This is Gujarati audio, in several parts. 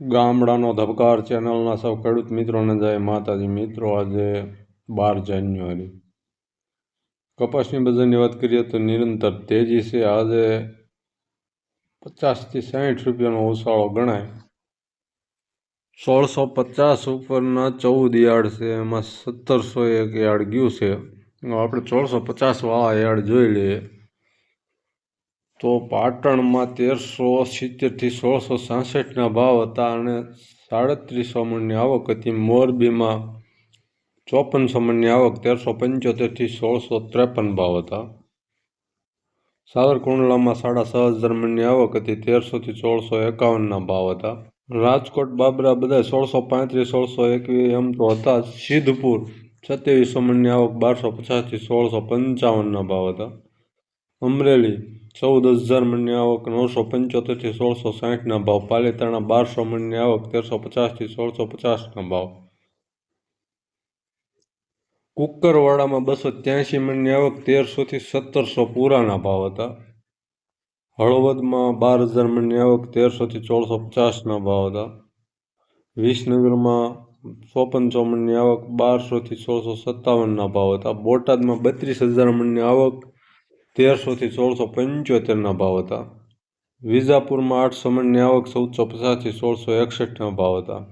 ગામડાનો ધબકાર ચેનલના સૌ ખેડૂત મિત્રોને જય માતાજી. મિત્રો, આજે બાર જાન્યુઆરી. કપાસની બજારની વાત કરીએ તો નિરંતર તેજી છે. આજે પચાસથી સાહીઠ રૂપિયાનો ઉછાળો ગણાય. સોળસો પચાસ ઉપરના ચૌદ યાર્ડ છે. એમાં સત્તરસો એક યાર્ડ ગયું છે. આપણે સોળસો પચાસવાળા યાર્ડ જોઈ લઈએ. તો પાટણમાં તેરસો સિત્તેરથી સોળસો સાસઠના ભાવ હતા અને સાડત્રીસો મણની આવક હતી. મોરબીમાં ચોપનસો મણની આવક, તેરસો પંચોતેરથી સોળસો ત્રેપન ભાવ હતા. સાવરકુંડલામાં સાડા છ હજાર મણની આવક હતી, તેરસોથી સોળસો એકાવનના ભાવ હતા. રાજકોટ, બાબરા બધા સોળસો પાંત્રીસ, સોળસો એકવીસ એમ તો હતા સિદ્ધપુર સત્યાવીસો મણની આવક બારસો પચાસથી સોળસો પંચાવનના ભાવ હતા. અમરેલી ચૌદ હજાર મણની આવક નવસો પંચોતેરથી સોળસો સાહીઠના ભાવ. પાલિતાણા બારસો મણની આવક તેરસો પચાસથી સોળસો પચાસના ભાવ. કુકરવાડામાં બસો ત્યાંશી મણની આવક તેરસોથી સત્તરસો પૂરાના ભાવ હતા. હળવદમાં બાર હજાર મણની આવક તેરસોથી ચોળસો પચાસના ભાવ હતા. વિસનગરમાં ચોપન ચોમણની આવક બારસોથી સોળસો સત્તાવનના ભાવ હતા. બોટાદમાં બત્રીસ હજાર મણની આવક તેરસોથી સોળસો પંચોતેરના ભાવ હતા. વિજાપુરમાં આઠસો મણની આવક ચૌદસો પચાસથી સોળસો એકસઠના ભાવ હતા.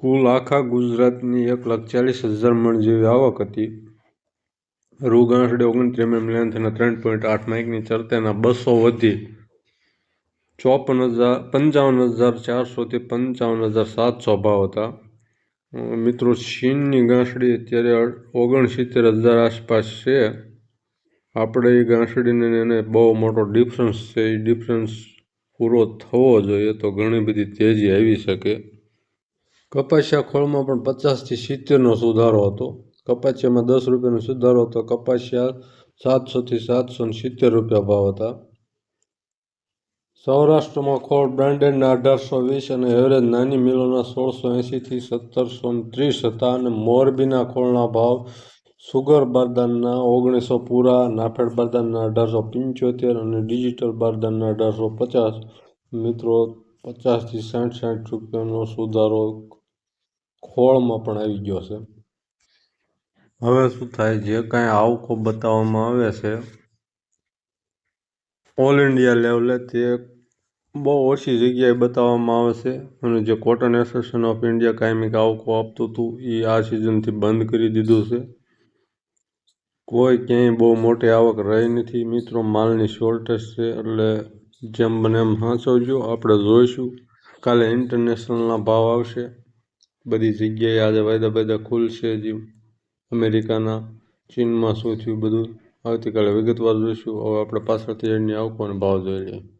કુલ આખા ગુજરાતની એક લાખ ચાલીસ હજાર મણ જેવી આવક હતી. રૂગાંસડે ઓગણત્રીસ એમએમ લેન્થ અને ત્રણ પોઈન્ટ આઠ માઇકની ચરતેના બસો વધી ચોપન હજાર, પંચાવન હજાર ચારસોથી પંચાવન હજાર સાતસો ભાવ હતા. મિત્રો ચીનની ગાંસડી અત્યારે ઓગણસિત્તેર હજાર આસપાસ છે. આપણે એ ગાંસડીને એને બહુ મોટો ડિફરન્સ છે. એ ડિફરન્સ પૂરો થવો જોઈએ તો ઘણી બધી તેજી આવી શકે. કપાસિયા ખોળમાં પણ પચાસથી સિત્તેરનો સુધારો હતો. કપાસિયામાં દસ રૂપિયાનો સુધારો હતો. કપાસિયા સાતસોથી સાતસો સિત્તેર રૂપિયા ભાવ હતા. સૌરાષ્ટ્રમાં ખોળ બ્રાન્ડેડના અઢારસો વીસ અને એવરેજ નાની મિલોના સોળસો એંશીથી સત્તરસો ત્રીસ હતા અને મોરબીના ખોળના ભાવ સુગર બારદાનના ઓગણીસો પૂરા, નાફેડ બારદાનના અઢારસો પંચોતેર અને ડિજિટલ બારદાનના અઢારસો પચાસ. મિત્રો, પચાસથી સાઠ સાઠ રૂપિયાનો સુધારો ખોળમાં પણ આવી ગયો છે. હવે શું થાય? જે કાંઈ આવકો બતાવવામાં આવે છે, ઓલ ઇન્ડિયા લેવલે તે બહુ ઓછી જગ્યાએ બતાવવામાં આવે છે અને જે કોટન એસોસિએશન ઓફ ઇન્ડિયા કાયમિક આવકો આપતું હતું, એ આ સિઝનથી બંધ કરી દીધું છે. કોઈ ક્યાંય બહુ મોટી આવક રહી નથી. મિત્રો, માલની શોર્ટેજ છે એટલે જેમ બને એમ સાચવજો આપણે જોઈશું. કાલે ઇન્ટરનેશનલના ભાવ આવશે. બધી જગ્યાએ આજે વાયદા બાયદા ખુલશે જે અમેરિકાના, ચીનમાં શું થયું બધું? આવતીકાલે વિગતવાર જોઈશું. હવે આપણે પાછળથી એની આવકો અને ભાવ જોઈ લઈએ.